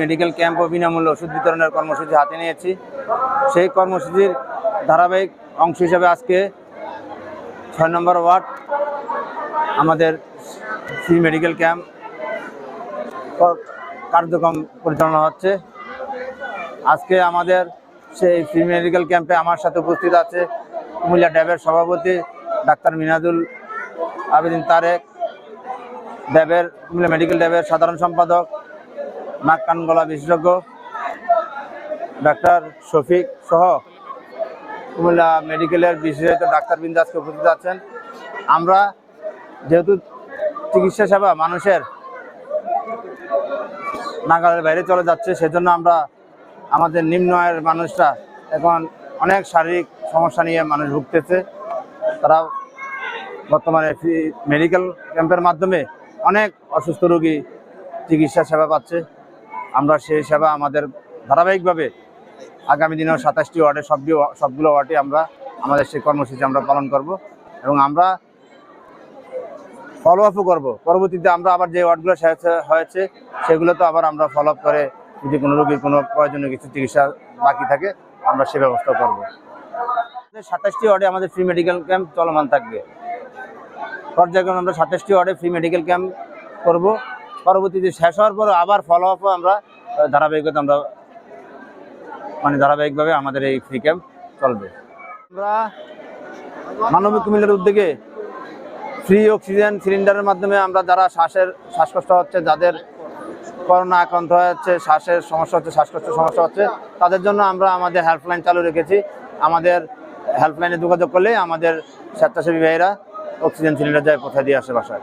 Medical camp ও বিনামূল্যে ওষুধ বিতরণের কর্মসূচি হাতে নিয়েছি। সেই কর্মসূচির ধারাবাহিক অংশ হিসাবে আজকে ছয় নম্বর ওয়ার্ড আমাদের ফ্রি মেডিকেল ক্যাম্প কার্যক্রম পরিচালনা হচ্ছে। আজকে আমাদের সেই ফ্রি মেডিকেল ক্যাম্পে আমার সাথে উপস্থিত আছে কুমিল্লা ড্যাবের সভাপতি ডাক্তার মিনাদুল আবেদিন তারেক, ড্যাবের কুমিল্লা মেডিকেল ড্যাবের সাধারণ সম্পাদক নাক কান গলা বিশেষজ্ঞ, ডাক্তার শফিক সহ কুমিল্লা মেডিকেলের বিশেষজ্ঞ ডাক্তারবৃন্দ আজকে উপস্থিত আছেন। আমরা যেহেতু চিকিৎসা সেবা মানুষের নাগালের বাইরে চলে যাচ্ছে, সেজন্য আমরা আমাদের নিম্ন আয়ের মানুষরা এখন অনেক শারীরিক সমস্যা নিয়ে মানুষ ভুগতেছে। তারা বর্তমানে মেডিকেল ক্যাম্পের মাধ্যমে অনেক অসুস্থ রোগী চিকিৎসা সেবা পাচ্ছে। আমরা সেই সেবা আমাদের ধারাবাহিকভাবে আগামী দিনেও সাতাশটি ওয়ার্ডে সবগুলো সবগুলো ওয়ার্ডে আমরা, আমাদের সেই কর্মসূচি আমরা পালন করব এবং আমরা ফলো আপও করব। পরবর্তীতে আমরা আবার যে ওয়ার্ডগুলো হয়েছে সেগুলো তো আবার আমরা ফলো আপ করে যদি কোনো রোগীর কোনো প্রয়োজনীয় কিছু চিকিৎসা বাকি থাকে, আমরা সে ব্যবস্থা করব। সাতাশটি ওয়ার্ডে আমাদের ফ্রি মেডিকেল ক্যাম্প চলমান থাকবে। পর্যায়ক্রমে আমরা সাতাশটি ওয়ার্ডে ফ্রি মেডিকেল ক্যাম্প করব। পরবর্তীতে শেষ হওয়ার পর আবার ফলো আপও আমরা ধারাবাহিকতা আমরা মানে ধারাবাহিকভাবে আমাদের এই ফ্রি ক্যাম্প চলবে। আমরা মানবিক কুমিল্লার উদ্যোগে ফ্রি অক্সিজেন সিলিন্ডারের মাধ্যমে আমরা যারা শ্বাসের, শ্বাসকষ্ট হচ্ছে, যাদের করোনা আক্রান্ত হচ্ছে, শ্বাসের সমস্যা হচ্ছে শ্বাসকষ্টের সমস্যা হচ্ছে, তাদের জন্য আমরা আমাদের হেল্পলাইন চালু রেখেছি। আমাদের হেল্পলাইনে যোগাযোগ করলে আমাদের স্বেচ্ছাসেবী ভাইয়েরা অক্সিজেন সিলিন্ডার যায় পৌঁছে দিয়ে আসে বাসায়।